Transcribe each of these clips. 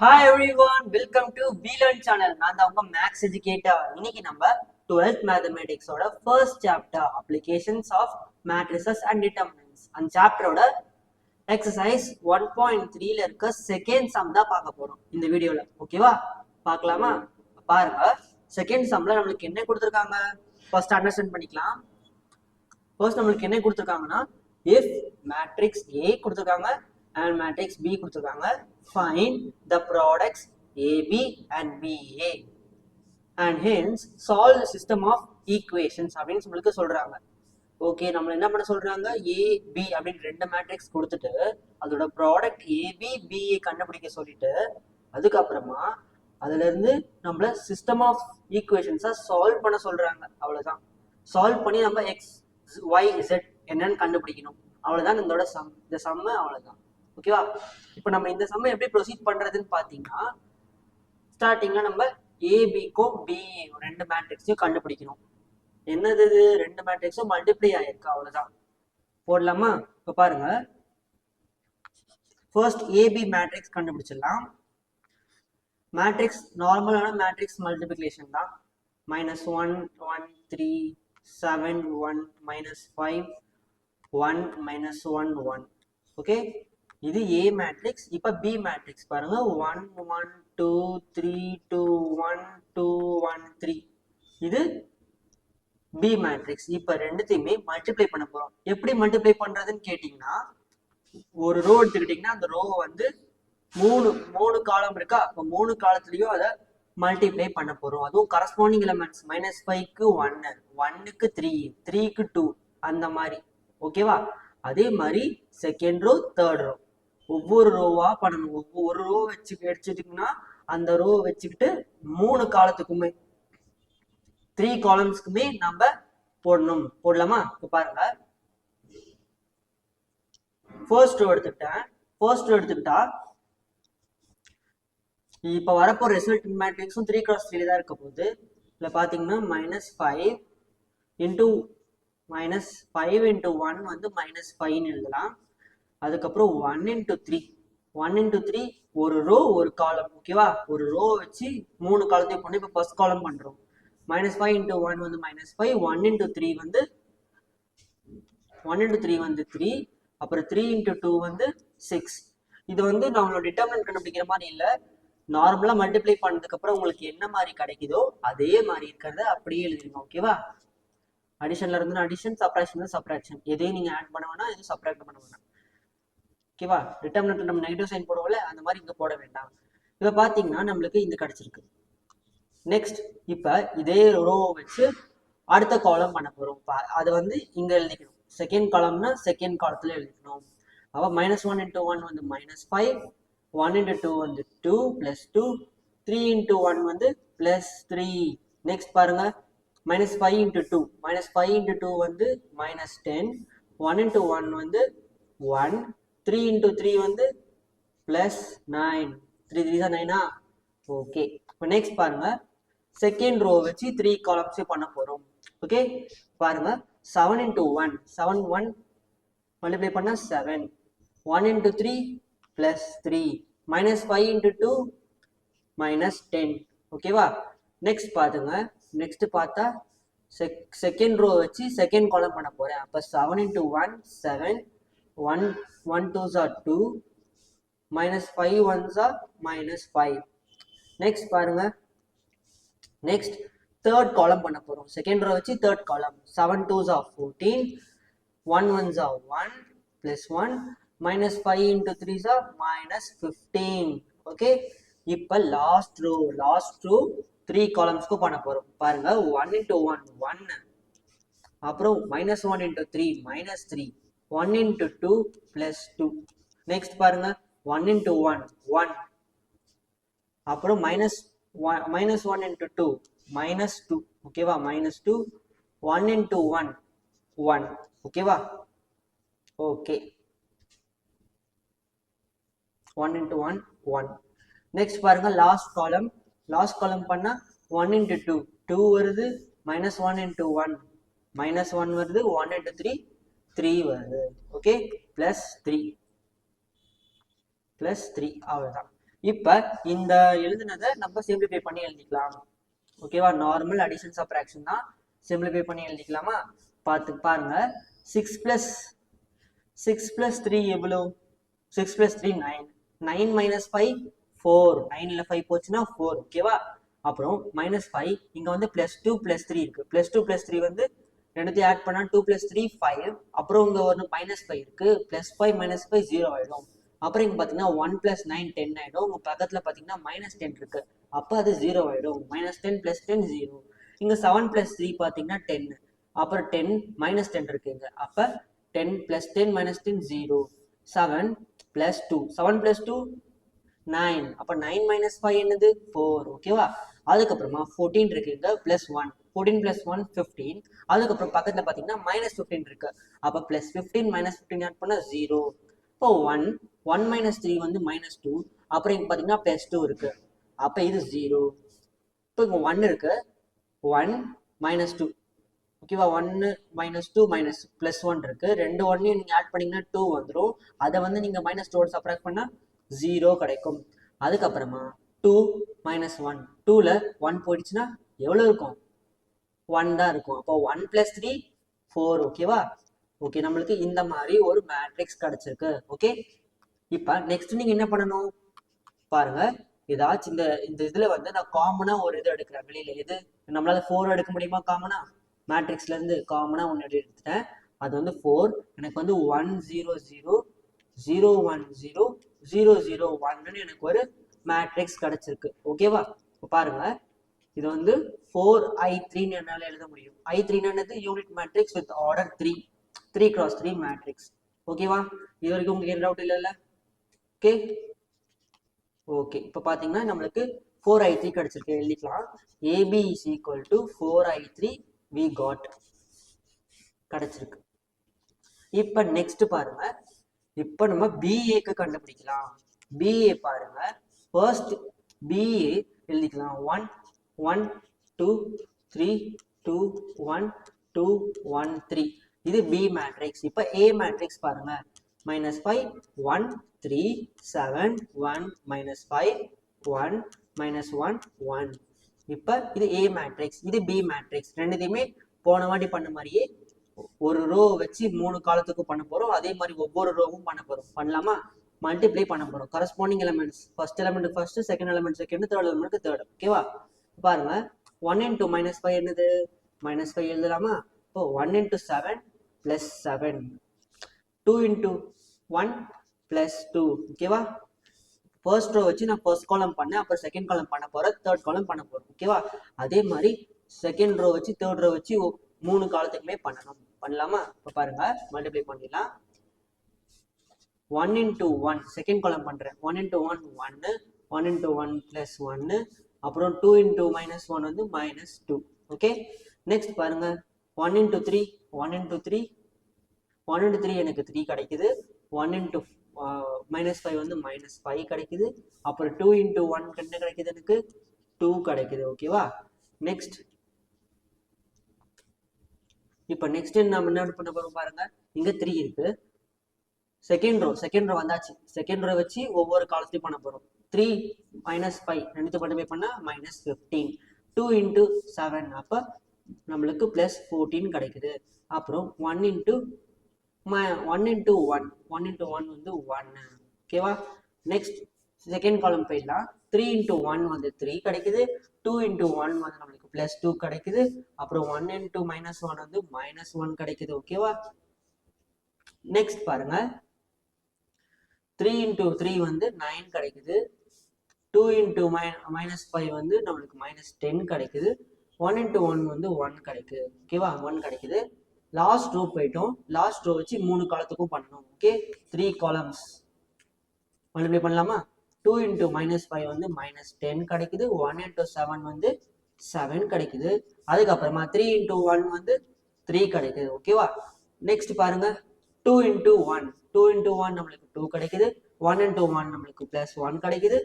Hi everyone welcome to வீலன் channel நான் தான் உங்க மேக்ஸ் எஜுகேட்டர் இன்னைக்கு நம்ம twelfth மேத்தமெட்டிக்ஸோட first chapter applications of matrices and determinants அந்த சாப்டரோட எக்ஸசைஸ் ஒன் பாயிண்ட் த்ரீல இருக்க செகண்ட் சம் தான் பார்க்க போறோம் இந்த வீடியோல ஓகேவா பார்க்கலாமா? பாருங்க. செகண்ட் சம்ல நம்மளுக்கு என்ன கொடுத்துருக்காங்க? ஃபர்ஸ்ட் அண்டர்ஸ்டாண்ட் பண்ணிக்கலாம். ஃபர்ஸ்ட் நம்மளுக்கு என்ன கொடுத்துருக்காங்கன்னா இஃப் மேட்ரிக்ஸ் ஏ கொடுத்துருக்காங்க. அண்ட் மேட்ரிக்ஸ் பி கொடுத்துருக்காங்க find the products AB and BA and hence solve system of equations அப்படின்னு நம்மளுக்கு சொல்கிறாங்க ஓகே நம்ம என்ன பண்ண சொல்றாங்க? ஏ பி அப்படின்னு ரெண்டு மேட்ரிக்ஸ் கொடுத்துட்டு அதோட ப்ராடக்ட் ஏபி பிஏ கண்டுபிடிக்க சொல்லிட்டு அதுக்கப்புறமா அதுலேருந்து நம்மளை நம்மள சிஸ்டம் ஆஃப் ஈக்குவேஷன்ஸை சால்வ் பண்ண சொல்கிறாங்க அவ்வளோதான் சால்வ் பண்ணி நம்ம எக்ஸ் ஒய் இசட் என்னன்னு கண்டுபிடிக்கணும். அவ்வளோதான் இதோட சம் இந்த சம்மை அவ்வளோதான் ஓகேவா இப்போ நம்ம இந்த சம்ம எப்படி ப்ரொசீட் பண்றதுன்னு பாத்தீங்கன்னா ஸ்டார்டிங்ல நம்ம ஏபிக்கும் பிஏ ரெண்டு மேட்ரிக்ஸையும் கண்டுபிடிக்கணும். என்னது இது? ரெண்டு மேட்ரிக்ஸும் மல்டிப்ளை ஆயிருக்கு அவ்வளவுதான். போடலாமா? இப்போ பாருங்க. ஃபர்ஸ்ட் ஏபி மேட்ரிக்ஸ் கண்டுபிடிச்சிடலாம். மேட்ரிக்ஸ் நார்மலான மேட்ரிக்ஸ் மல்டிபிளிகேஷன் தான். Minus one one three seven one minus five one minus one one okay இது ஏ மேட்ரிக்ஸ் இப்போ பி மேட்ரிக்ஸ் பாருங்க. One one two three two one two one three இது B matrix இப்போ ரெண்டுத்தையுமே multiply பண்ண போறோம். எப்படி மல்டிப்ளை பண்றதுன்னு கேட்டிங்கன்னா ஒரு ரோ எடுத்துக்கிட்டிங்கன்னா அந்த ரோவை வந்து மூணு மூணு காலம் இருக்கா? அப்போ மூணு காலத்துலயும் அதை மல்டிப்ளை பண்ண போறோம். அதுவும் கரஸ்பாண்டிங் எலமெண்ட்ஸ் மைனஸ் ஃபைவ்க்கு ஒன்னு ஒன்னுக்கு த்ரீ த்ரீக்கு டூ அந்த மாதிரி. ஓகேவா அதே மாதிரி செகண்ட் ரோ தேர்ட் ரோ ஒவ்வொரு ரோவா பண்ணணும். ஒவ்வொரு ரோ வச்சு வச்சுட்டிங்கன்னா அந்த ரோ வச்சுக்கிட்டு மூணு காலத்துக்குமே த்ரீ காலம்ஸ்க்குமே நம்ம போடணும். போடலாமா? இப்போ பாருங்க. ஃபர்ஸ்ட் ரோ எடுத்துக்கிட்டேன். ஃபர்ஸ்ட் ரோ எடுத்துக்கிட்டா இப்போ வரப்போ ரிசல்ட் மேட்ரிக்ஸும் த்ரீ கிராஸ் த்ரீ தான் இருக்க போகுது. இதில் பார்த்தீங்கன்னா minus five into minus five into one வந்து மைனஸ் ஃபைவ்னு எழுதலாம். அதுக்கப்புறம் one into three one into three ஒரு ரோ ஒரு காலம் ஓகேவா ஒரு ரோ வச்சு மூணு காலத்தையும் பண்ணி இப்போ ஃபர்ஸ்ட் காலம் பண்ணுறோம் மைனஸ் ஃபைவ் இன்ட்டு ஒன் வந்து minus five one into three வந்து ஒன் இன்ட்டு த்ரீ வந்து த்ரீ அப்புறம் த்ரீ இன்டூ டூ வந்து சிக்ஸ் இது வந்து நம்மளோட டிட்டர்மினன்ட் கண்டுபிடிக்கிற மாதிரி இல்லை. நார்மலாக மல்டிப்ளை பண்ணதுக்கப்புறம் உங்களுக்கு என்ன மாதிரி கிடைக்குதோ அதே மாதிரி இருக்கிறத அப்படியே எழுதிருங்க. ஓகேவா அடிஷனில் இருந்து அடிஷன் சப்ராக்ஷன் சப்ராக்ஷன் எதையும் நீங்கள் ஆட் பண்ண வேணாம் எதுவும் சப்ராக்ட் பண்ண வேணாம். ஓகேவா? டிட்டர்மினட் நம்ம நெகட்டிவ் சைன் போடுவோம்ல அந்த மாதிரி இங்கே போட வேண்டாம். இப்போ பார்த்தீங்கன்னா நம்மளுக்கு இந்த கிடச்சிருக்கு. நெக்ஸ்ட் இப்போ இதே ரோ வச்சு அடுத்த காலம் பண்ண போகிறோம் அதை வந்து இங்கே எழுதிக்கணும். செகண்ட் காலம்னா செகண்ட் காலத்தில் எழுதிக்கணும். அப்போ மைனஸ் ஒன் இன்ட்டு ஒன் வந்து minus five one into two வந்து two plus two three into one வந்து ப்ளஸ் த்ரீ நெக்ஸ்ட் பாருங்க. Minus five into two minus five into two வந்து minus ten one into one வந்து one three into three வந்து plus nine three three தான் நைனா okay இப்போ next பாருங்க. Second row வச்சு த்ரீ காலம்ஸே பண்ண போகிறோம் ஓகே பாருங்க. Seven into one seven one multiply பண்ணால் seven one into three plus three minus five into two minus ten ஓகேவா நெக்ஸ்ட் பார்த்துங்க நெக்ஸ்ட் பார்த்தா செக் செகண்ட் ரோ வச்சு செகண்ட் காலம் பண்ண போகிறேன் அப்போ seven into one seven one one twos are two minus five ones are minus five next பாருங்க. Next third column பண்ண போகிறோம் செகண்ட் ரோ வச்சு third column seven twos are fourteen one ones are one plus one minus five into threes are minus fifteen okay இப்போ last row last row three காலம்ஸ்க்கும் பண்ண போகிறோம் பாருங்க one into one one அப்புறம் minus one into three minus three one into two plus two next பாருங்க. One into one one அப்புறம் minus one minus one into two minus two ஓகேவா minus two one into one one ஓகேவா okay one into one one next பாருங்க. Last column last column பண்ணா one into two two வருது minus one into one minus one வருது one into three three வருது. Okay plus three plus three அவ்வளோதான் இப்ப இந்த எழுதுனதை நம்ம சிம்பிளிஃபை பண்ணி எழுதிக்கலாம். ஓகேவா நார்மல் அடிஷன் சப்ராக்ஷன் தான் சிம்பிளிஃபை பண்ணி எழுதிக்கலாமா? பார்த்து பாருங்க. Six plus six plus three எவ்வளோ six plus three nine nine minus five four நைனில் ஃபைவ் போச்சுன்னா ஃபோர் ஓகேவா அப்புறம் மைனஸ் ஃபைவ் இங்கே வந்து ப்ளஸ் டூ ப்ளஸ் த்ரீ இருக்கு. ப்ளஸ் டூ ப்ளஸ் த்ரீ வந்து ரெண்டுத்தையும் ஆட் பண்ணால் டூ ப்ளஸ் த்ரீ ஃபைவ் அப்புறம் இங்கே ஒன்று மைனஸ் ஃபைவ் இருக்கு. Plus five minus five zero ஆயிடும். அப்புறம் இங்கே பார்த்தீங்கன்னா ஒன் ப்ளஸ் நைன் டென் ஆகிடும் உங்கள் பக்கத்தில் பார்த்தீங்கன்னா மைனஸ் டென் இருக்குது அப்போ அது ஜீரோ ஆகிடும் minus ten plus ten zero இங்கே செவன் ப்ளஸ் த்ரீ பார்த்தீங்கன்னா டென் அப்புறம் டென் மைனஸ் டென் இருக்குங்க அப்போ ten plus ten minus ten zero seven plus two seven plus two nine அப்போ நைன் மைனஸ் ஃபைவ் என்னது? ஃபோர் ஓகேவா அதுக்கப்புறமா ஃபோர்டீன் இருக்குங்க plus one fourteen plus one fifteen அதுக்கப்புறம் பக்கத்தில் பார்த்தீங்கன்னா மைனஸ் ஃபிஃப்டீன் இருக்கு. அப்போ plus fifteen minus fifteen add பண்ணால் ஜீரோ இப்போ ஒன் ஒன் மைனஸ் த்ரீ வந்து மைனஸ் டூ அப்புறம் இங்கே பார்த்தீங்கன்னா ப்ளஸ் டூ இருக்கு. அப்போ இது ஜீரோ இப்போ இங்கே ஒன் இருக்கு. ஒன் மைனஸ் டூ ஓகேவா ஒன்னு minus two minus plus one இருக்கு. ரெண்டு ஒன்னையும் நீங்கள் ஆட் பண்ணீங்கன்னா டூ வந்துடும் அதை வந்து நீங்கள் மைனஸ் டூ சப்ராக்ட் பண்ணால் ஜீரோ கிடைக்கும். அதுக்கப்புறமா டூ மைனஸ் ஒன் டூவில் ஒன் போயிடுச்சுன்னா எவ்வளோ இருக்கும்? ஒன் தான் இருக்கும். அப்போ ஒன் ப்ளஸ் த்ரீ ஃபோர் ஓகேவா ஓகே நம்மளுக்கு இந்த மாதிரி ஒரு மேட்ரிக்ஸ் கிடைச்சிருக்கு. ஓகே இப்போ நெக்ஸ்ட் நீங்கள் என்ன பண்ணணும்? பாருங்க. ஏதாச்சும் இந்த இந்த இதில் வந்து நான் காமனாக ஒரு இது எடுக்கிறேன். வெளியில் எது? நம்மளால ஃபோர் எடுக்க முடியுமா காமனா மேட்ரிக்ஸ்லேருந்து காமனாக ஒன்று எடுத்துட்டேன். அது வந்து ஃபோர் எனக்கு வந்து one zero zero zero one zero zero zero ஒன்னு எனக்கு ஒரு மேட்ரிக்ஸ் கிடைச்சிருக்கு. ஓகேவா இப்போ பாருங்க. இது வந்து ஃபோர் ஐ த்ரீன்னு என்னால் எழுத முடியும். ஐ த்ரீன்னு unit matrix with order three three cross three matrix ஓகேவா இது வரைக்கும் உங்களுக்கு எந்த டவுட் இல்லைல்ல? ஓகே ஓகே இப்போ பார்த்தீங்கன்னா நம்மளுக்கு ஃபோர் ஐ த்ரீ கிடச்சிருக்கு. எழுதிக்கலாம். AB is equal to four I three we got கிடச்சிருக்கு. இப்போ நெக்ஸ்ட் பாருங்க. இப்போ நம்ம பிஏக்கு கண்டுபிடிக்கலாம். பிஏ பாருங்க. ஃபர்ஸ்ட் பிஏ எழுதிக்கலாம். One one two three two one two one three இது பி மேட்ரிக்ஸ் இப்போ ஏ மேட்ரிக்ஸ் பாருங்க. Minus five one three seven one minus five one minus one one இப்போ இது ஏ மேட்ரிக்ஸ் இது பி மேட்ரிக்ஸ் ரெண்டுத்தையுமே போன வாட்டி பண்ண மாதிரியே ஒரு ரோ வச்சு மூணு காலத்துக்கு பண்ண போகிறோம் அதே மாதிரி ஒவ்வொரு ரோவும் பண்ண போகிறோம் பண்ணலாமா? மல்டிப்ளை பண்ண போறோம். Corresponding elements first element first second element second third element third ஓகேவா பாருங்க. ஒன் இன்டூ மைனஸ் ஃபைவ் என்னது? மைனஸ் ஃபைவ் எழுதலாமா? இப்போ one into seven plus seven two into one plus two ஓகேவா ஃபர்ஸ்ட் ரோ வச்சு நான் ஃபர்ஸ்ட் காலம் பண்ணேன். அப்புறம் செகண்ட் காலம் பண்ண போகிறேன் தேர்ட் காலம் பண்ண போகிறேன் ஓகேவா அதே மாதிரி செகண்ட் ரோ வச்சு தேர்ட் ரோ வச்சு மூணு காலத்துக்குமே பண்ணணும். பண்ணலாமா? இப்போ பாருங்க. மல்டிப்ளை பண்ணிடலாம். One into one second column பண்ணுறேன் ஒன் இன்டூ ஒன் ஒன்னு ஒன் இன்டூ ஒன் ப்ளஸ் ஒன்னு அப்புறம் டூ இன்டூ மைனஸ் ஒன் வந்து மைனஸ் டூ ஓகே நெக்ஸ்ட் பாருங்க. One into three one into three one into three எனக்கு த்ரீ கிடைக்குது. One into minus five வந்து minus five கிடைக்குது. அப்புறம் டூ இன்டூ ஒன் என்ன கிடைக்குது எனக்கு. டூ கிடைக்குது. ஓகேவா நெக்ஸ்ட் இப்போ நெக்ஸ்ட் நம்ம என்ன பண்ண போகிறோம் பாருங்க. இங்கே த்ரீ இருக்குது செகண்ட் ரோ செகண்ட் ரோ வந்தாச்சு. செகண்ட் ரோ வச்சு ஒவ்வொரு காலத்தையும் பண்ண போறோம். த்ரீ மைனஸ் ஃபைவ் ரெண்டு மல்டிப்ளை பண்ணா minus fifteen two into seven அப்போ நம்மளுக்கு ப்ளஸ் ஃபோர்டீன் கிடைக்குது. அப்புறம் one into one into one one into one வந்து ஒன் ஓகேவா நெக்ஸ்ட் செகண்ட் காலம் போயிடலாம். த்ரீ இன்டூ ஒன் வந்து த்ரீ கிடைக்குது. டூ இன்டூ ஒன் வந்து நம்மளுக்கு ப்ளஸ் டூ கிடைக்குது. அப்புறம் ஒன் இன்டூ மைனஸ் ஒன் வந்து மைனஸ் ஒன் கிடைக்குது. ஓகேவா நெக்ஸ்ட் பாருங்க. த்ரீ இன்டூ த்ரீ வந்து நைன் கிடைக்குது. டூ இன்டூ மை மைனஸ் ஃபைவ் வந்து நம்மளுக்கு மைனஸ் டென் கிடைக்குது. ஒன் இன்டூ ஒன் வந்து ஒன் கிடைக்குது. ஓகேவா ஒன் கிடைக்குது. லாஸ்ட் ரோ போயிட்டோம். லாஸ்ட் ரோ வச்சு மூணு காலத்துக்கும் பண்ணணும். ஓகே த்ரீ காலம்ஸ் மல்டிப்ளை பண்ணலாமா? டூ இன்டூ மைனஸ் ஃபைவ் வந்து மைனஸ் டென் கிடைக்குது. ஒன் இன்டூ செவன் வந்து செவன் கிடைக்குது. அதுக்கப்புறமா த்ரீ இன்ட்டு ஒன் வந்து த்ரீ கிடைக்குது. ஓகேவா நெக்ஸ்ட் பாருங்கள் two into one two into one நம்மளுக்கு டூ கிடைக்குது. ஒன் இன்டூ ஒன் நம்மளுக்கு ப்ளஸ் ஒன் கிடைக்குது.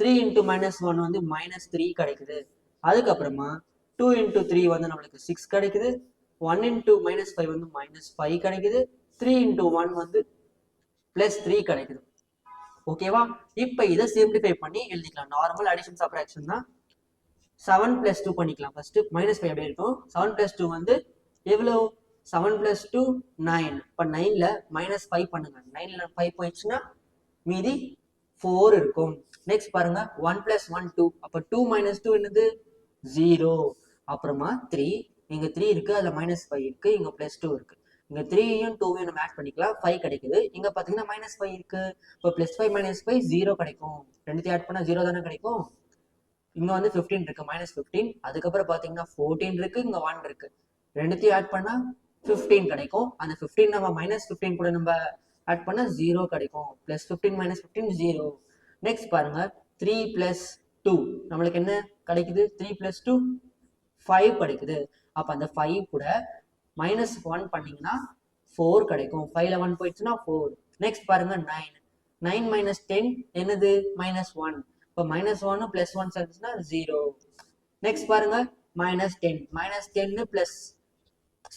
த்ரீ இன்டூ மைனஸ் ஒன் வந்து மைனஸ் த்ரீ கிடைக்குது. அதுக்கப்புறமா டூ இன்டூ த்ரீ வந்து நம்மளுக்கு சிக்ஸ் கிடைக்குது. ஒன் இன்டூ மைனஸ் ஃபைவ் வந்து மைனஸ் ஃபைவ் கிடைக்குது. த்ரீ இன்டூ ஒன் வந்து ப்ளஸ் த்ரீ கிடைக்குது. ஓகேவா இப்போ இதை சிம்பிளிஃபை பண்ணி எழுதிக்கலாம். நார்மல் அடிஷன் சப்ராக்ஷன் தான். செவன் பிளஸ் டூ பண்ணிக்கலாம். ஃபர்ஸ்ட் மைனஸ் ஃபைவ் அப்படியே இருக்கும். செவன் பிளஸ் டூ வந்து எவ்வளோ செவன் பிளஸ் டூ நைன் இப்போ நைனில் மைனஸ் ஃபைவ் பண்ணுங்க. நைனில் ஃபைவ் போயிடுச்சுன்னா மீதி ஃபோர் இருக்கும். நெக்ஸ்ட் பாருங்க ஒன் பிளஸ் ஒன் டூ அப்போ டூ மைனஸ் டூ என்னது? ஜீரோ அப்புறமா த்ரீ இங்கே த்ரீ இருக்குது அதில் மைனஸ் ஃபைவ் இருக்குது இங்கே ப்ளஸ் டூ இருக்குது இங்கே த்ரீயும் டூவையும் நம்ம ஆட் பண்ணிக்கலாம். ஃபைவ் கிடைக்குது. இங்கே பார்த்தீங்கன்னா மைனஸ் ஃபைவ் இருக்குது இப்போ plus five minus five zero கிடைக்கும். ரெண்டுத்தையும் ஆட் பண்ணால் ஜீரோ தானே கிடைக்கும்? இங்கே வந்து ஃபிஃப்டீன் இருக்குது மைனஸ் ஃபிஃப்டீன் அதுக்கப்புறம் பார்த்தீங்கன்னா ஃபோர்டீன் இருக்குது இங்கே ஒன் இருக்குது ரெண்டுத்தையும் ஆட் பண்ணால் 15 கிடைக்கும். அந்த 15 நம்ம மைனஸ் ஃபிஃப்டீன் கூட நம்ம ஆட் பண்ணால் ஜீரோ கிடைக்கும். Plus fifteen minus fifteen zero next பாருங்க. த்ரீ ப்ளஸ் டூ நம்மளுக்கு என்ன கிடைக்குது? த்ரீ ப்ளஸ் டூ ஃபைவ் கிடைக்குது. அப்போ அந்த ஃபைவ் கூட மைனஸ் ஒன் பண்ணீங்கன்னா ஃபோர் கிடைக்கும். ஃபைவ்ல ஒன் போயிடுச்சுன்னா ஃபோர் நெக்ஸ்ட் பாருங்க நைன் நைன் மைனஸ் டென் என்னது? மைனஸ் ஒன் இப்போ மைனஸ் ஒன்னு ப்ளஸ் ஒன் சேர்ந்துச்சுன்னா ஜீரோ நெக்ஸ்ட் பாருங்க மைனஸ் டென் மைனஸ் டென்னு ப்ளஸ்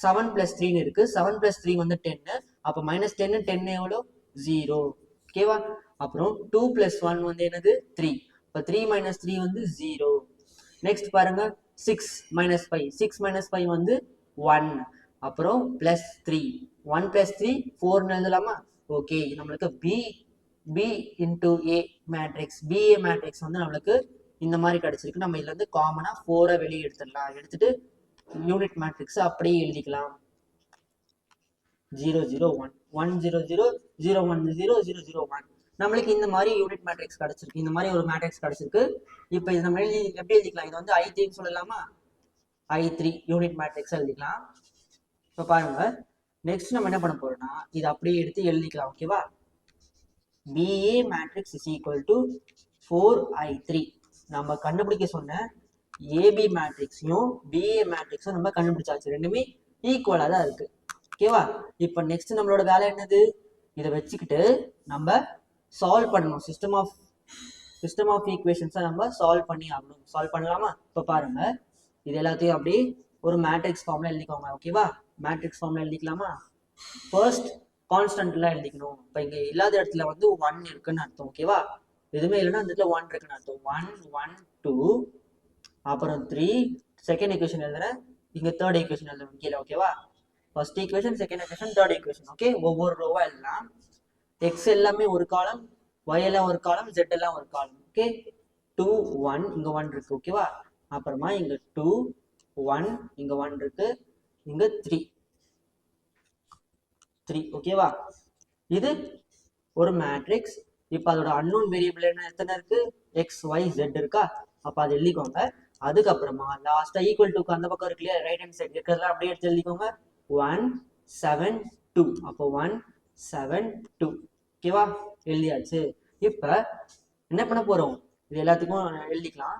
செவன் பிளஸ் த்ரீன்னு இருக்கு. செவன் பிளஸ் த்ரீ வந்து டென்னு அப்போ மைனஸ் டென்னு டென் எவ்வளோ? ஜீரோ ஓகேவா அப்புறம் டூ பிளஸ் ஒன் வந்து என்னது? த்ரீ இப்போ த்ரீ மைனஸ் த்ரீ வந்து ஜீரோ நெக்ஸ்ட் பாருங்க. Six minus five six minus five வந்து ஒன் அப்புறம் plus three one plus three ஃபோர்னு எழுதலாமா? ஓகே நம்மளுக்கு B B into A matrix BA matrix வந்து நம்மளுக்கு இந்த மாதிரி கிடைச்சிருக்கு. நம்ம இதுல இருந்து காமனா ஃபோரை வெளியே எடுத்துடலாம். எடுத்துட்டு யூனிட் மேட்ரிக்ஸ் அப்படியே எழுதிக்கலாம். Zero zero one one zero zero zero one zero zero zero one நம்மளுக்கு இந்த மாதிரி யூனிட் மேட்ரிக்ஸ் கிடைச்சிருக்கு. இந்த மாதிரி ஒரு மேட்ரிக்ஸ் கிடைச்சிருக்கு. இப்போ இது நம்ம எழுதி எப்படி எழுதிக்கலாம்? இது வந்து ஐ த்ரீன்னு சொல்லலாமா? ஐ த்ரீ யூனிட் மேட்ரிக்ஸ் எழுதிக்கலாம். இப்போ பாருங்க. நெக்ஸ்ட் நம்ம என்ன பண்ண போறோம்னா இது அப்படியே எடுத்து எழுதிக்கலாம் ஓகேவா BA matrix is equal to four I three நம்ம கண்டுபிடிக்க சொன்ன ஏபி மேட்ரிக்ஸையும் பிஏ மேட்ரிக்ஸும் நம்ம கண்டுபிடிச்சாச்சு. ரெண்டுமே ஈக்குவலாக தான் இருக்கு. ஓகேவா இப்போ நெக்ஸ்ட் நம்மளோட வேலை என்னது? இதை வச்சுக்கிட்டு நம்ம சால்வ் பண்ணணும். சிஸ்டம் ஆஃப் சிஸ்டம் ஆஃப் ஈக்குவேஷன்ஸை நம்ம சால்வ் பண்ணி ஆகணும். சால்வ் பண்ணலாமா? இப்போ பாருங்க. இது எல்லாத்தையும் அப்படியே ஒரு மேட்ரிக்ஸ் ஃபார்ம்ல எழுதிக்கோங்க. ஓகேவா மேட்ரிக்ஸ் ஃபார்ம்ல எழுதிக்கலாமா? ஃபர்ஸ்ட் கான்ஸ்டன்ட்லாம் எழுதிக்கணும். இப்போ இங்கே இல்லாத இடத்துல வந்து ஒன் இருக்குன்னு அர்த்தம். ஓகேவா எதுவுமே இல்லைன்னா அந்த இடத்துல ஒன் இருக்குன்னு அர்த்தம். ஒன் ஒன் டூ அப்புறம் த்ரீ செகண்ட் ஈக்குவேஷன் எழுதுறேன் இங்கே தேர்ட் ஈக்குவேஷன் எழுதுறேன் கீழே ஓகேவா first equation second equation third equation okay ஒவ்வொரு ரோவாக எழுதலாம். எக்ஸ் எல்லாமே ஒரு காலம் ஒய் எல்லாம் ஒரு காலம் ஜெட் எல்லாம் ஒரு காலம் ஓகே டூ ஒன் இங்கே ஒன் இருக்கு ஓகேவா அப்புறமா இங்கே டூ ஒன் இங்கே ஒன் இருக்கு இங்கே த்ரீ த்ரீ ஓகேவா இது ஒரு மேட்ரிக்ஸ் இப்போ அதோட அன்னோன் வேரியபிள் என்ன? எத்தனை இருக்கு? எக்ஸ் ஒய் ஜெட் இருக்கா? அப்போ அதை எழுதிக்கோங்க. அதுக்கப்புறமா லாஸ்டா ஈக்குவல் டுக்கு அந்த பக்கம் இருக்கு இல்லையா ரைட் ஹேண்ட் சைடு இருக்கிறதுலாம் அப்படியே எடுத்து எழுதிக்கோங்க. ஒன் செவன் டூ அப்போ ஒன் செவன் டூ ஓகேவா எழுதியாச்சு. இப்போ என்ன பண்ண போறோம்? இது எல்லாத்துக்கும் எழுதிக்கலாம்.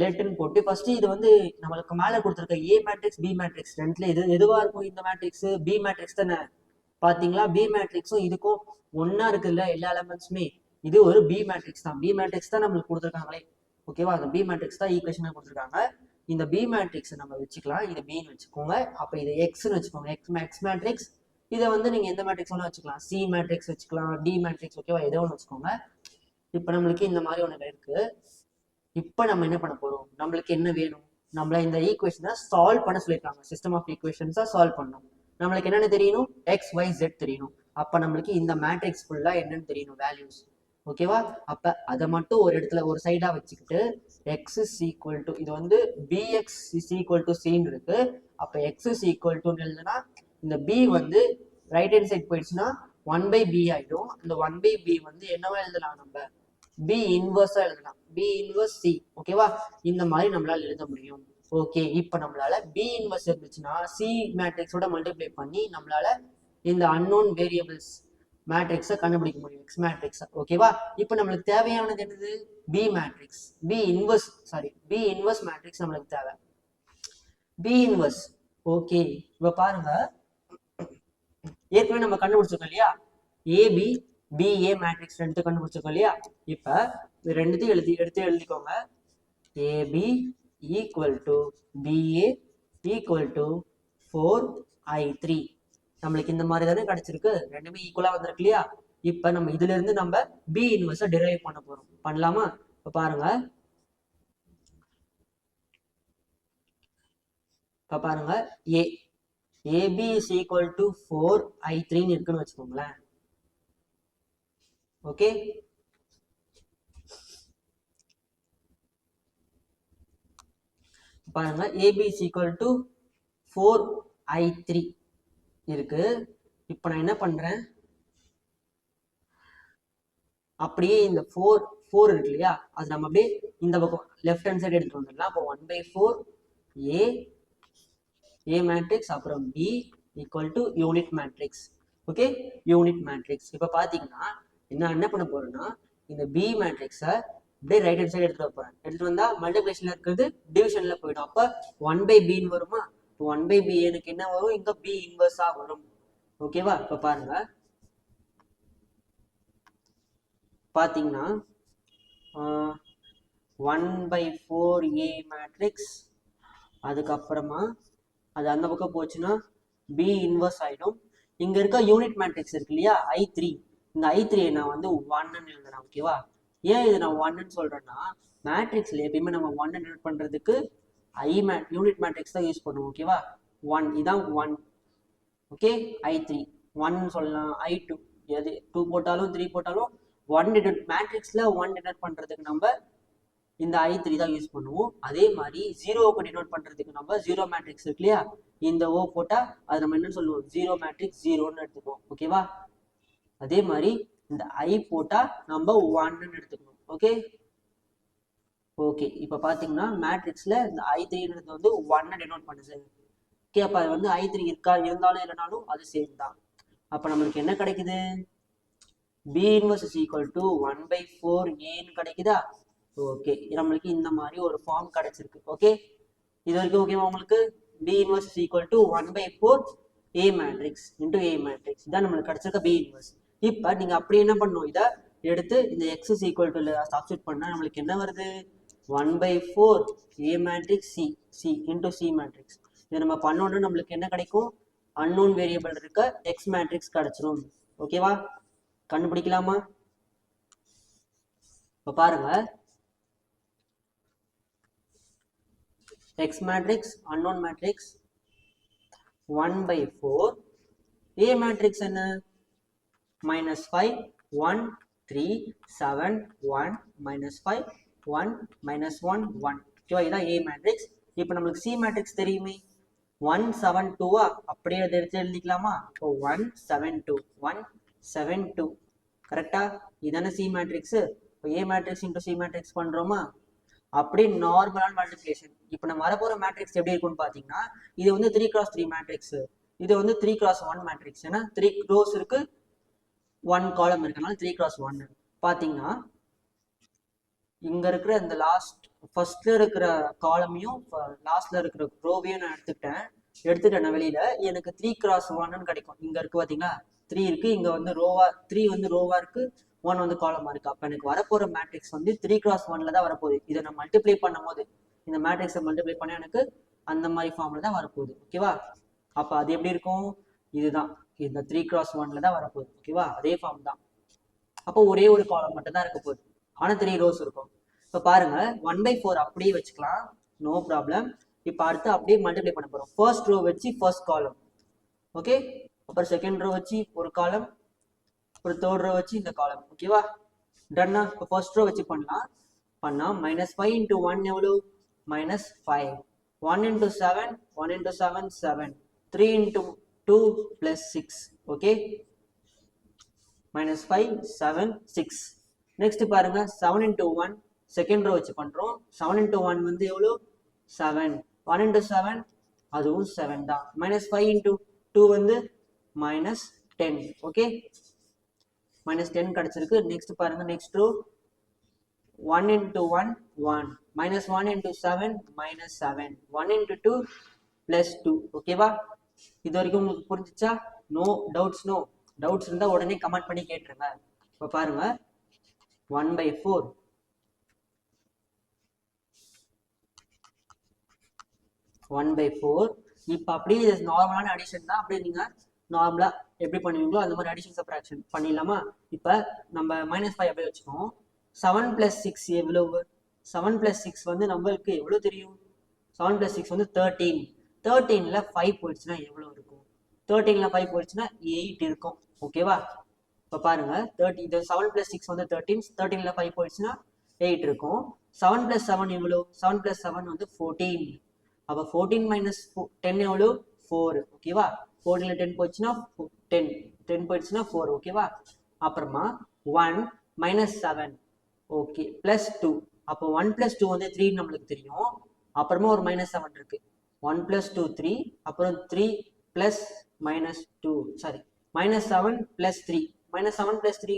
லெட்டுன்னு போட்டு ஃபர்ஸ்ட் இது வந்து நம்மளுக்கு மேலே கொடுத்துருக்க ஏ மேட்ரிக்ஸ் பி மேட்ரிக்ஸ் ரெண்டுல இது எதுவா இருக்கும் இந்த மேட்ரிக்ஸ் பி மேட்ரிக்ஸ் தானே. பாத்தீங்களா? பி மேட்ரிக்ஸும் இதுக்கும் ஒன்னா இருக்குல்ல எல்லா எலமெண்ட்ஸுமே இது ஒரு பி மேட்ரிக்ஸ் தான். பி மேட்ரிக்ஸ் தான் நம்மளுக்கு கொடுத்துருக்காங்களே. ஓகேவா அந்த பி மேட்ரிக்ஸ் தான் ஈக்குவேஷனாக கொடுத்துருக்காங்க. இந்த பி மேட்ரிக்ஸ் நம்ம வச்சுக்கலாம். இது பின்னு வச்சுக்கோங்க. அப்போ இது எக்ஸ்னு வச்சுக்கோங்க. எக்ஸ் எக்ஸ் மேட்ரிக்ஸ் இதை வந்து நீங்கள் எந்த மேட்ரிக்ஸ் வேணா வச்சுக்கலாம். சி மேட்ரிக்ஸ் வச்சுக்கலாம். டி மேட்ரிக்ஸ் ஓகேவா ஏதோ ஒன்று வச்சுக்கோங்க. இப்போ நம்மளுக்கு இந்த மாதிரி ஒன்று இருக்கு. இப்போ நம்ம என்ன பண்ண போகிறோம் நம்மளுக்கு என்ன வேணும்? நம்மள இந்த ஈக்குவேஷனை சால்வ் பண்ண சொல்லியிருக்காங்க. சிஸ்டம் ஆஃப் ஈக்குவேஷன்ஸாக சால்வ் பண்ணணும். நம்மளுக்கு என்னென்ன தெரியணும்? எக்ஸ் ஒய் ஜெட் தெரியணும். அப்போ நம்மளுக்கு இந்த மேட்ரிக்ஸ் ஃபுல்லாக என்னென்னு தெரியணும்? வேல்யூஸ் ஓகேவா அப்ப அதை மட்டும் ஒரு இடத்துல ஒரு சைடா வச்சுக்கிட்டு எக்ஸ் இஸ் ஈக்குவல் டு இது வந்து பிஎக்ஸ் இஸ் ஈக்குவல் டு சின்னு இருக்கு. அப்ப எக்ஸ் இஸ் ஈக்குவல் டு எழுதுனா இந்த பி வந்து ரைட் ஹேண்ட் சைட் போயிடுச்சுன்னா ஒன் பை பி ஆயிடும். அந்த ஒன் பை பி வந்து என்னவா எழுதலாம் நம்ம? பி இன்வர்ஸா எழுதலாம். பி இன்வர்ஸ் சி ஓகேவா இந்த மாதிரி நம்மளால எழுத முடியும். ஓகே இப்போ நம்மளால பி இன்வர்ஸ் இருந்துச்சுன்னா சி மேட்ரிக்ஸோட மல்டிப்ளை பண்ணி நம்மளால இந்த அன்னோன் வேரியபிள்ஸ் மேட்ரிக்ஸை கண்டுபிடிக்க முடியும். எக்ஸ் மேட்ரிக்ஸ் ஓகேவா இப்போ நம்மளுக்கு தேவையானது என்னது? B matrix B inverse sorry B inverse matrix நம்மளுக்கு தேவை. பி இன்வர்ஸ் ஓகே இப்போ பாருங்க. ஏற்கனவே நம்ம கண்டுபிடிச்சிருக்கோம் இல்லையா? ஏபி பிஏ மேட்ரிக்ஸ் ரெண்டு கண்டுபிடிச்சிருக்கோம் இல்லையா? இப்போ ரெண்டுத்தையும் எழுதி எடுத்து எழுதிக்கோங்க. AB equal to BA equal to four I three நம்மளுக்கு இந்த மாதிரி தானே கிடைச்சிருக்கு. ரெண்டுமே ஈக்குவலா வந்திருக்கு இல்லையா? இப்போ நம்ம இதுல இருந்து நம்ம பி இன்வெர்ஸை டிரைவ் பண்ண போறோம். பண்ணலாமா? இப்போ பாருங்க. இப்போ பாருங்க. A AB is equal to four I த்ரீன்னு இருக்குன்னு வச்சுக்கோங்களேன். ஓகே பாருங்க. AB is equal to four I three இருக்கு. இப்போ நான் என்ன பண்றேன்? அப்படியே இந்த ஃபோர் ஃபோர் இருக்கு இல்லையா? அது நம்ம அப்படியே இந்த பக்கம் லெஃப்ட் ஹேண்ட் சைடு எடுத்துட்டு வந்துடலாம். அப்போ one by four A A matrix அப்புறம் B equal to unit matrix okay unit matrix இப்போ பார்த்தீங்கன்னா நான் என்ன பண்ண போறேன்னா இந்த பி மேட்ரிக்ஸை அப்படியே ரைட் ஹேண்ட் சைடு எடுத்துகிட்டு போறேன். எடுத்துட்டு வந்தால் மல்டிபிளேஷன்ல இருக்கிறது டிவிஷன்ல போயிடும். அப்போ ஒன் பை பின்னு வருமா? ஒன் பை பி எனக்கு என்ன வரும்? இங்க பி இன்வர்ஸா வரும். ஓகேவா இப்ப பாருங்க. பாத்தீங்கன்னா one by four A matrix அதுக்கப்புறமா அது அந்த பக்கம் போச்சுன்னா பி இன்வர்ஸ் ஆயிடும். இங்க இருக்க யூனிட் மேட்ரிக்ஸ் இருக்கு இல்லையா? ஐ த்ரீ இந்த ஐ த்ரீ நான் வந்து ஒன்னு எழுதுறேன் ஓகேவா ஏன் இது நான் ஒன்னு சொல்றேன்னா மேட்ரிக்ஸ்ல எப்பயுமே நம்ம ஒன் நோட் பண்றதுக்கு ஐ மே யூனிட் மேட்ரிக்ஸ் தான் யூஸ் பண்ணுவோம் ஓகேவா ஒன் இதான் one okay I three one சொல்லலாம். ஐ டூ எது டூ போட்டாலும் த்ரீ போட்டாலும் ஒன் டினோட் மேட்ரிக்ஸில் ஒன் டினோட் பண்ணுறதுக்கு நம்ம இந்த ஐ த்ரீ தான் யூஸ் பண்ணுவோம். அதே மாதிரி ஜீரோவுக்கு டினோட் பண்ணுறதுக்கு நம்ம ஜீரோ மேட்ரிக்ஸ் இருக்கு இல்லையா? இந்த ஓ போட்டால் அது நம்ம என்னன்னு சொல்லுவோம்? ஜீரோ மேட்ரிக்ஸ் ஜீரோன்னு எடுத்துக்குவோம். ஓகேவா அதே மாதிரி இந்த ஐ போட்டால் நம்ம ஒன்னு எடுத்துக்கணும் ஓகே ஓகே இப்போ பார்த்தீங்கன்னா மேட்ரிக்ஸ்ல இந்த ஐ த்ரீன்றது வந்து ஒன்னை டினோட் பண்ணுது. ஓகே அப்போ அது வந்து ஐ த்ரீ இருக்கா இருந்தாலும் இல்லைனாலும் அது சேம் தான். அப்போ நம்மளுக்கு என்ன கிடைக்குது? B inverse is equal to one by four ஏன்னு கிடைக்குதா? ஓகே நம்மளுக்கு இந்த மாதிரி ஒரு ஃபார்ம் கிடைச்சிருக்கு. ஓகே இது வரைக்கும் ஓகேவா உங்களுக்கு? B inverse is equal to one by four A matrix into A matrix இதான் நம்மளுக்கு கிடைச்சிருக்க பி இன்வர்ஸ் இப்போ நீங்கள் அப்படி என்ன பண்ணணும்? இதை எடுத்து இந்த X is equal to substitute பண்ணால் நம்மளுக்கு என்ன வருது? One by four A matrix C C into C matrix இதை நம்ம பண்ணோன்னா நம்மளுக்கு என்ன கிடைக்கும்? அன்னோன் வேரியபிள் இருக்க எக்ஸ் மேட்ரிக்ஸ் கிடைச்சிரும். ஓகேவா கண்டுபிடிக்கலாமா? இப்போ பாருங்க. X matrix unknown matrix one by four A matrix என்ன? Minus five one three seven one minus five one minus one one ஓகேவா இதான் ஏ மேட்ரிக்ஸ் இப்போ நம்மளுக்கு சி மேட்ரிக்ஸ் தெரியுமே. ஒன் செவன் டூவா அப்படியே எடுத்து எழுதிக்கலாமா? இப்போ one seven two one seven two கரெக்டா இதானே சி மேட்ரிக்ஸு இப்போ A matrix into C matrix பண்ணுறோமா அப்படியே நார்மலான மல்டிப்ளிகேஷன் இப்போ நம்ம வரப்போகிற மேட்ரிக்ஸ் எப்படி இருக்கும்னு பார்த்தீங்கன்னா இது வந்து த்ரீ கிராஸ் த்ரீ மேட்ரிக்ஸ் இது வந்து த்ரீ கிராஸ் ஒன் மேட்ரிக்ஸ் ஏன்னா த்ரீ ரோஸ் இருக்கு ஒன் காலம் இருக்கனால த்ரீ கிராஸ் ஒன் பார்த்தீங்கன்னா இங்க இருக்கிற இந்த லாஸ்ட் ஃபர்ஸ்ட்ல இருக்கிற காலமையும் லாஸ்ட்ல இருக்கிற ரோவையும் நான் எடுத்துக்கிட்டேன். எடுத்துட்டேன் நான் வெளியில எனக்கு த்ரீ கிராஸ் ஒன்னு கிடைக்கும். இங்க இருக்கு பாத்தீங்களா? த்ரீ இருக்கு. இங்க வந்து ரோவா த்ரீ வந்து ரோவா இருக்கு. ஒன் வந்து காலமா இருக்கு. அப்ப எனக்கு வரப்போற மேட்ரிக்ஸ் வந்து த்ரீ கிராஸ் ஒன்ல தான் வரப்போகுது. இதை நான் மல்டிப்ளை பண்ணும் போது இந்த மேட்ரிக்ஸை மல்டிப்ளை பண்ண எனக்கு அந்த மாதிரி ஃபார்ம்ல தான் வரப்போகுது. ஓகேவா அப்ப அது எப்படி இருக்கும்? இதுதான். இந்த த்ரீ கிராஸ் ஒன்ல தான் வரப்போகுது. ஓகேவா அதே ஃபார்ம் தான். அப்போ ஒரே ஒரு காலம் மட்டும் தான் இருக்க போகுது. ஆனால் த்ரீ ரோஸ் இருக்கும். இப்போ பாருங்க ஒன் பை ஃபோர் அப்படியே வச்சுக்கலாம். நோ ப்ராப்ளம் இப்போ அடுத்து அப்படியே மல்டிப்ளை பண்ண போகிறோம் ஃபர்ஸ்ட் ரோ வச்சு ஃபர்ஸ்ட் காலம் ஓகே அப்புறம் செகண்ட் ரோ வச்சு ஒரு காலம் ஒரு தேர்ட் ரோ வச்சு இந்த காலம் ஓகேவா டன்னா இப்போ ஃபர்ஸ்ட் ரோ வச்சு பண்ணலாம். பண்ணால் மைனஸ் ஃபைவ் இன்ட்டு ஒன் எவ்வளோ minus five one into seven one into seven seven three into two plus six okay minus five seven six next பாருங்க seven into one second row வச்சு பண்றோம். Seven into one வந்து எவ்வளோ seven one into seven அதுவும் seven தான். Minus five into two வந்து minus ten okay minus ten கிடைச்சிருக்கு. Next பாருங்க next row one into one one minus one into seven minus seven one into two plus two ஓகேவா இது வரைக்கும் உங்களுக்கு புரிஞ்சிச்சா? நோ டவுட்ஸ் நோ டவுட்ஸ் இருந்தால் உடனே கமெண்ட் பண்ணி கேட்டுருங்க. இப்போ பாருங்க. One by four one by four இப்போ அப்படியே இது நார்மலான அடிஷன் தான். அப்படியே நீங்கள் நார்மலா எப்படி பண்ணுவீங்களோ அந்த மாதிரி அடிஷன் சப்ராக்ஷன் பண்ணிடலாமா? இப்போ நம்ம மைனஸ் ஃபைவ் அப்படியே வச்சுக்கோம் செவன் பிளஸ் சிக்ஸ் எவ்வளவு? செவன் பிளஸ் சிக்ஸ் வந்து நம்மளுக்கு எவ்வளோ தெரியும்? செவன் பிளஸ் சிக்ஸ் வந்து தேர்ட்டீன் தேர்ட்டீனில் ஃபைவ் போயிடுச்சுன்னா எவ்வளோ இருக்கும்? தேர்ட்டீனில் ஃபைவ் போயிடுச்சுன்னா எயிட் இருக்கும். ஓகேவா இப்போ பாருங்க தேர்ட்டி இது செவன் பிளஸ் சிக்ஸ் வந்து தேர்ட்டீன் தேர்ட்டீனில் ஃபைவ் போயிடுச்சுன்னா எயிட் இருக்கும். செவன் பிளஸ் செவன் எவ்வளோ செவன் பிளஸ் செவன் வந்து ஃபோர்டீன் அப்போ ஃபோர்டீன் மைனஸ் டென் எவ்வளோ ஃபோர் ஓகேவா ஃபோர்டீனில் டென் போயிடுச்சுன்னா டென் டென் போயிடுச்சுன்னா ஃபோர் ஓகேவா அப்புறமா one minus seven okay plus two அப்போ ஒன் ப்ளஸ் டூ வந்து த்ரீ நம்மளுக்கு தெரியும். அப்புறமா ஒரு மைனஸ் செவன் இருக்கு. ஒன் ப்ளஸ் டூ த்ரீ அப்புறம் three plus minus two sorry minus seven plus three minus seven plus three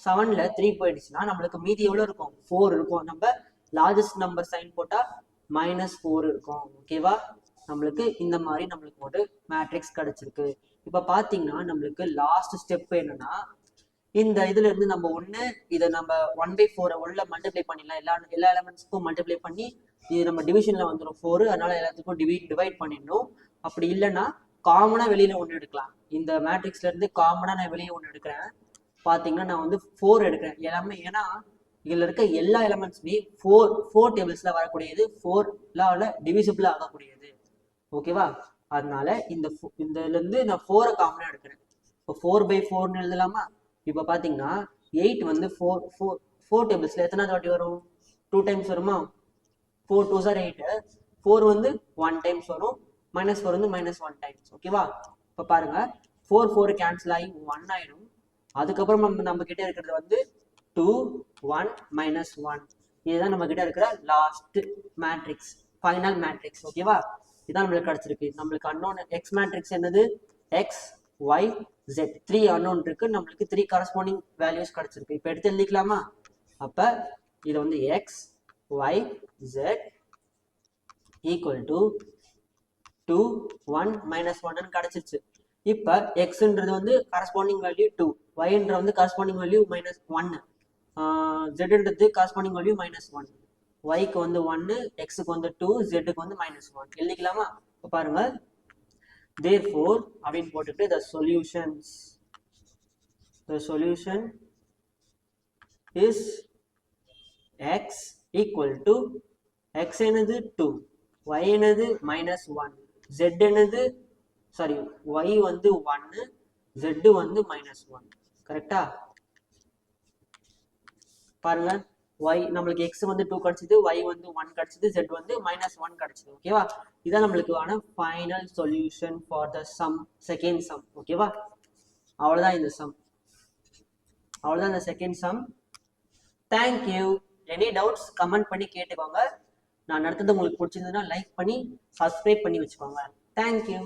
செவன்ல த்ரீ போயிடுச்சுன்னா நம்மளுக்கு மீதி எவ்வளோ இருக்கும்? ஃபோர் இருக்கும். நம்ம லார்ஜஸ்ட் நம்பர் சைன் போட்டா மைனஸ் ஃபோர் இருக்கும். ஓகேவா நம்மளுக்கு இந்த மாதிரி நம்மளுக்கு ஒரு மேட்ரிக்ஸ் கிடைச்சிருக்கு. இப்போ பார்த்தீங்கன்னா நம்மளுக்கு லாஸ்ட் ஸ்டெப் என்னன்னா இந்த இதுல இருந்து நம்ம ஒண்ணு இதை நம்ம ஒன் பை ஃபோரை உள்ள மல்டிப்ளை பண்ணிடலாம். எல்லா எல்லா எலமெண்ட்ஸ்க்கும் மல்டிப்ளை பண்ணி இது நம்ம டிவிஷன்ல வந்துடும் ஃபோர் அதனால எல்லாத்துக்கும் டிவி டிவைட் பண்ணிடணும். அப்படி இல்லைன்னா காமனா வெளியில ஒன்று எடுக்கலாம். இந்த மேட்ரிக்ஸ்ல இருந்து காமனா நான் வெளியே ஒன்று எடுக்கிறேன். பாத்தீங்கன்னா நான் வந்து ஃபோர் எடுக்கிறேன். எல்லாமே ஏன்னா இதுல இருக்க எல்லா எலமெண்ட்ஸுமே ஃபோர் ஃபோர் டேபிள்ஸ்ல வரக்கூடியது ஃபோர்லால டிவிசிபிளாக ஆகக்கூடியது. ஓகேவா அதனால இந்த fo- இந்த இருந்து நான் ஃபோரை காமனா எடுக்கிறேன். இப்போ ஃபோர் பை ஃபோர்னு எழுதலாமா? இப்போ பார்த்தீங்கன்னா எயிட் வந்து ஃபோர் ஃபோர் ஃபோர் டேபிள்ஸில் எத்தனாவது வாட்டி வரும்? டூ டைம்ஸ் வருமா? Four two sir eight four வந்து ஒன் டைம்ஸ் வரும். மைனஸ் ஃபோர் வந்து மைனஸ் ஒன் டைம்ஸ் ஓகேவா இப்போ பாருங்க ஃபோர் ஃபோர் கேன்சல் ஆகி ஒன் ஆயிடும். அதுக்கப்புறம் நம்ம நம்ம கிட்ட இருக்கிறது வந்து டூ ஒன் மைனஸ் ஒன் இதுதான் நம்ம கிட்ட இருக்கிற லாஸ்ட் மேட்ரிக்ஸ் ஃபைனல் மேட்ரிக்ஸ் ஓகேவா இதுதான் நம்மளுக்கு கிடைச்சிருக்கு. நம்மளுக்கு அன்னோன் எக்ஸ் மேட்ரிக்ஸ் என்னது? X Y Z three unknown இருக்கு. நம்மளுக்கு த்ரீ கரஸ்பாண்டிங் வேல்யூஸ் கிடைச்சிருக்கு. இப்போ எடுத்து எழுதிக்கலாமா? அப்போ இது வந்து X Y Z equal to two one minus ஒன்னு கிடைச்சிருச்சு. இப்போ எக்ஸ்ன்றது வந்து கரஸ்பாண்டிங் வேல்யூ டூ ஒய்ன்ற வந்து கரஸ்பாண்டிங் வேல்யூ மைனஸ் ஒன்னு ஜெட்ன்றது கரஸ்பாண்டிங் வேல்யூ மைனஸ் ஒன் ஒய்க்கு வந்து ஒன்னு எக்ஸுக்கு வந்து டூ ஜெட்டுக்கு வந்து மைனஸ் ஒன் எழுதிக்கலாமா? இப்போ பாருங்க. ஃபோர் அப்படின்னு போட்டுட்டு the solutions the solution is X equal to X என்னது டூ ஒய் என்னது மைனஸ் ஒன் ஜெட் என்னது? சாரி ஒய் வந்து 1 z வந்து மைனஸ் ஒன் கரெக்டா பாருங்க ஒய் நம்மளுக்கு எக்ஸ் வந்து டூ கிடைச்சது ஒய் வந்து ஒன் கிடைச்சது ஜெட் வந்து மைனஸ் ஒன் கிடைச்சது ஓகேவா இதான் நம்மளுக்கு ஆன final solution for the sum second sum ஓகேவா அவ்வளோதான் இந்த சம் அவ்வளோதான் இந்த second sum thank you any doubts comment பண்ணி கேட்டுக்கோங்க. நான் நடத்துறது உங்களுக்கு பிடிச்சிருந்ததுன்னா லைக் பண்ணி சப்ஸ்கிரைப் பண்ணி வச்சுக்கோங்க. தேங்க்யூ